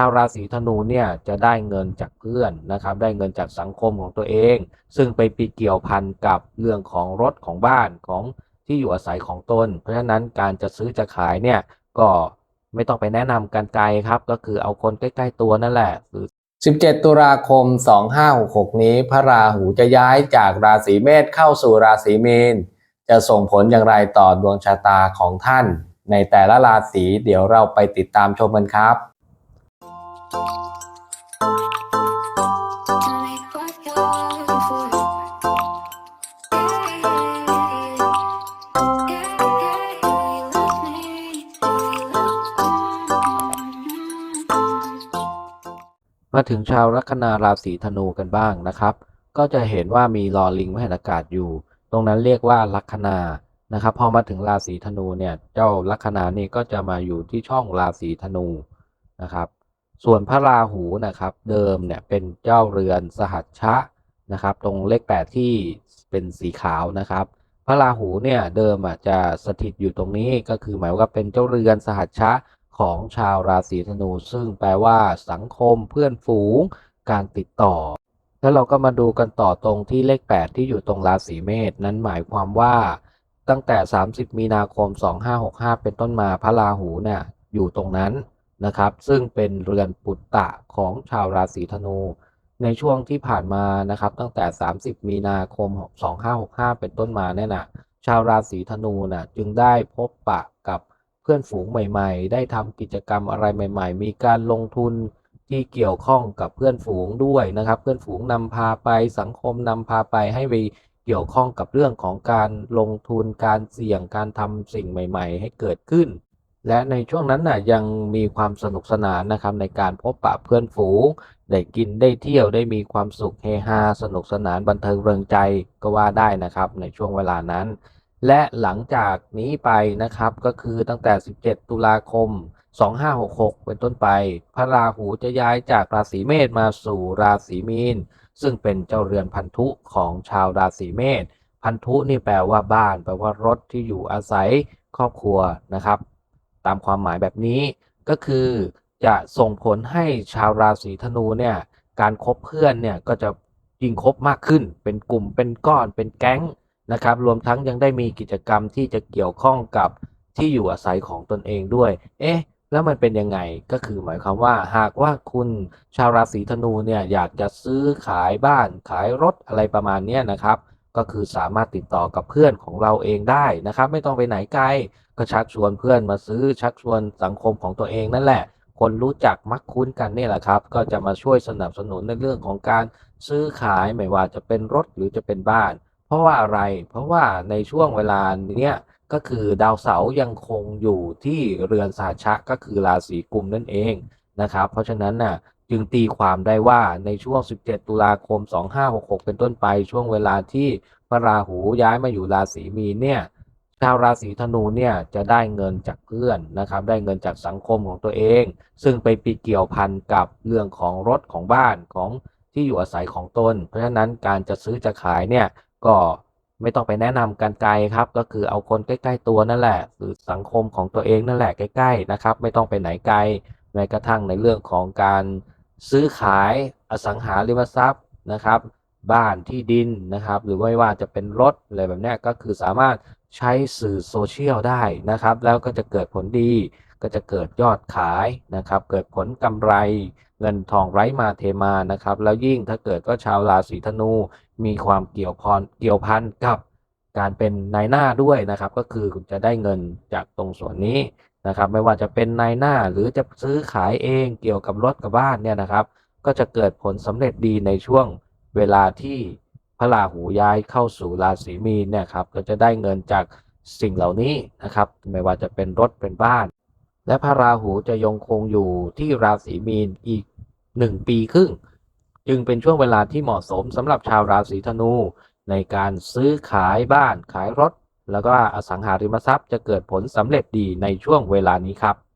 าวราศีธนูเนี่ยจะได้เงินจากเพื่อนนะครับ ได้เงินจากสังคมของตัวเอง ซึ่งไปปีเกี่ยวพันกับเรื่องของรถของบ้านของที่อยู่อาศัยของตน เพราะฉะนั้นการจะซื้อจะขายเนี่ยก็ไม่ต้องไปแนะนำกันไกลครับ ก็คือเอาคนใกล้ ๆตัวนั่นแหละหรือ17 ตุลาคม 2566 นี้ พระราหูจะย้ายจากราศีเมษเข้าสู่ราศีมีน จะส่งผลอย่างไรต่อดวงชะตาของท่าน ในแต่ละราศีเดี๋ยวเราไปติดตามชมกันครับ มาถึงชาวลัคนาราศีธนูกันบ้างนะครับ ก็จะเห็นว่ามีลอลิงมหันอากาศอยู่ ตรงนั้นเรียกว่าลัคนานะครับ พอมาถึงราศีธนูเนี่ย เจ้าลัคนานี่ก็จะมาอยู่ที่ช่องราศีธนูนะครับ ส่วนพระราหูนะครับ เดิมเนี่ยเป็นเจ้าเรือนสหัชชะนะครับ ตรงเลขแปดที่เป็นสีขาวนะครับ พระราหูเนี่ยเดิมอะจะสถิตอยู่ตรงนี้ก็คือหมายว่าเป็นเจ้าเรือนสหัชชะของชาวราศีธนู ซึ่งแปลว่าสังคมเพื่อนฝูงการติดต่อ แล้วเราก็มาดูกันต่อตรงที่เลข 8 ที่อยู่ตรงราศีเมษนั้นหมายความว่า ตั้งแต่ 30 มีนาคม 2565 เป็นต้นมาพระราหูเนี่ยอยู่ตรงนั้น นะครับ ซึ่งเป็นเรือนปุตตะของชาวราศีธนู ในช่วงที่ผ่านมานะครับ ตั้งแต่ 30 มีนาคม 2565 เป็นต้นมาเนี่ยนะชาวราศีธนูน่ะจึงได้พบปะกับเพื่อนฝูงใหม่ ๆ ได้ทำกิจกรรมอะไรใหม่ ๆ มีการลงทุนที่เกี่ยวข้องกับเพื่อนฝูงด้วยนะครับ เพื่อนฝูงนำพาไปสังคมนำพาไปให้ไปเกี่ยวข้องกับเรื่องของการลงทุนการเสี่ยงการทำสิ่งใหม่ ๆ ให้เกิดขึ้น และในช่วงนั้นน่ะยังมีความสนุกสนานนะครับในการพบปะเพื่อนฝูง ได้กินได้เที่ยวได้มีความสุขเฮฮาสนุกสนานบันเทิงเริงใจก็ว่าได้นะครับในช่วงเวลานั้น และหลังจากนี้ไปนะครับก็คือตั้งแต่ 17 ตุลาคม 2566 เป็นต้นไป พระราหูจะย้ายจากราศีเมษมาสู่ราศีมีน ซึ่งเป็นเจ้าเรือนพันธุของชาวราศีเมษ พันธุนี่แปลว่าบ้าน แปลว่ารถที่อยู่อาศัยครอบครัวนะครับ ตามความหมายแบบนี้ ก็คือจะส่งผลให้ชาวราศีธนูเนี่ยการคบเพื่อนเนี่ยก็จะยิ่งคบมากขึ้น เป็นกลุ่มเป็นก้อนเป็นแก๊งนะครับ รวมทั้งยังได้มีกิจกรรมที่จะเกี่ยวข้องกับที่อยู่อาศัยของตนเองด้วย เอ๊ะ แล้วมันเป็นยังไง ก็คือหมายความว่า หากว่าคุณชาวราศีธนูเนี่ยอยากจะซื้อขายบ้านขายรถอะไรประมาณนี้นะครับ ก็คือสามารถติดต่อกับเพื่อนของเราเองได้นะครับ ไม่ต้องไปไหนไกลก็ชักชวนเพื่อนมาซื้อชักชวนสังคมของตัวเองนั่นแหละ คนรู้จักมักคุ้นกันนี่แหละครับ ก็จะมาช่วยสนับสนุนในเรื่องของการซื้อขายไม่ว่าจะเป็นรถหรือจะเป็นบ้าน เพราะว่าอะไรเพราะว่าในช่วงเวลาเนี้ยก็คือดาวเสาร์ยังคงอยู่ที่เรือนสาชะก็คือราศีกุมนั่นเองนะครับ เพราะฉะนั้นน่ะ จึงตีความได้ว่าในช่วง 17 ตุลาคม 2566 เป็นต้นไปช่วงเวลาที่พระราหูย้ายมาอยู่ราศีมีนเนี่ยชาวราศีธนูเนี่ยจะได้เงินจากเพื่อนนะครับ ได้เงินจากสังคมของตัวเอง ซึ่งไปปีเกี่ยวพันกับเรื่องของรถของบ้านของที่อยู่อาศัยของตน เพราะฉะนั้นการจะซื้อจะขายเนี่ยก็ไม่ต้องไปแนะนำกันไกลครับ ก็คือเอาคนใกล้ ๆ ตัวนั่นแหละ หรือสังคมของตัวเองนั่นแหละใกล้ ๆ นะครับ ไม่ต้องไปไหนไกลแม้กระทั่งในเรื่องของการ ซื้อขายอสังหาริมทรัพย์นะครับ บ้านที่ดินนะครับ หรือไม่ว่าจะเป็นรถอะไรแบบนี้ก็คือสามารถใช้สื่อโซเชียลได้นะครับ แล้วก็จะเกิดผลดี ก็จะเกิดยอดขายนะครับ เกิดผลกำไรเงินทองไร้มาเทมานะครับ แล้วยิ่งถ้าเกิดก็ชาวราศีธนูมีความเกี่ยวพรเกี่ยวพันกับการเป็นนายหน้าด้วยนะครับ ก็คือคุณจะได้เงินจากตรงส่วนนี้ นะครับ ไม่ว่าจะเป็นนายหน้าหรือจะซื้อขายเองเกี่ยวกับรถกับบ้านเนี่ยนะครับ ก็จะเกิดผลสำเร็จดีในช่วงเวลาที่พระราหูย้ายเข้าสู่ราศีมีนเนี่ยครับก็จะได้เงินจากสิ่งเหล่านี้นะครับ ไม่ว่าจะเป็นรถเป็นบ้าน และพระราหูจะยังคงอยู่ที่ราศีมีนอีกหนึ่งปีครึ่ง จึงเป็นช่วงเวลาที่เหมาะสมสำหรับชาวราศีธนูในการซื้อขายบ้านขายรถ แล้วก็อสังหาริมทรัพย์จะเกิดผลสำเร็จดีในช่วงเวลานี้ครับ